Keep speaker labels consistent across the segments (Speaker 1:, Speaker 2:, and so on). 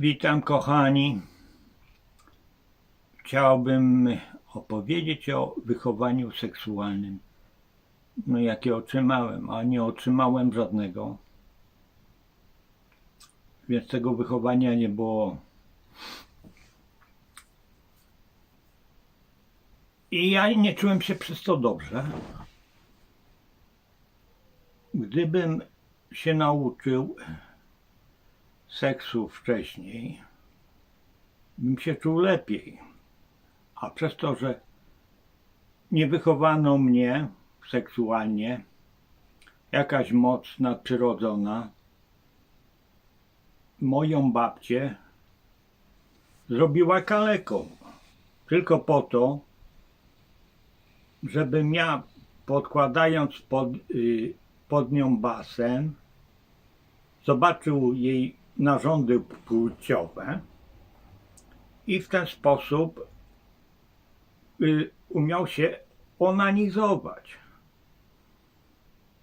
Speaker 1: Witam kochani. Chciałbym opowiedzieć o wychowaniu seksualnym, no jakie otrzymałem, a nie otrzymałem żadnego. Więc tego wychowania nie było. I ja nie czułem się przez to dobrze. Gdybym się nauczył seksu wcześniej, bym się czuł lepiej. A przez to, że nie wychowano mnie seksualnie, jakaś moc nadprzyrodzona, moją babcię zrobiła kaleką. Tylko po to, żebym ja podkładając pod, y, pod nią basen, zobaczył jej narządy płciowe i w ten sposób y, umiał się onanizować.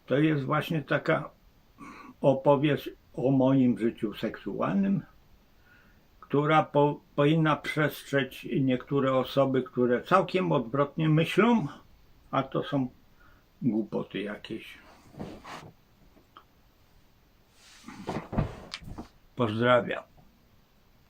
Speaker 1: To jest właśnie taka opowieść o moim życiu seksualnym, która po, powinna przestrzec niektóre osoby, które całkiem odwrotnie myślą, a to są głupoty jakieś. Pozdrawiam.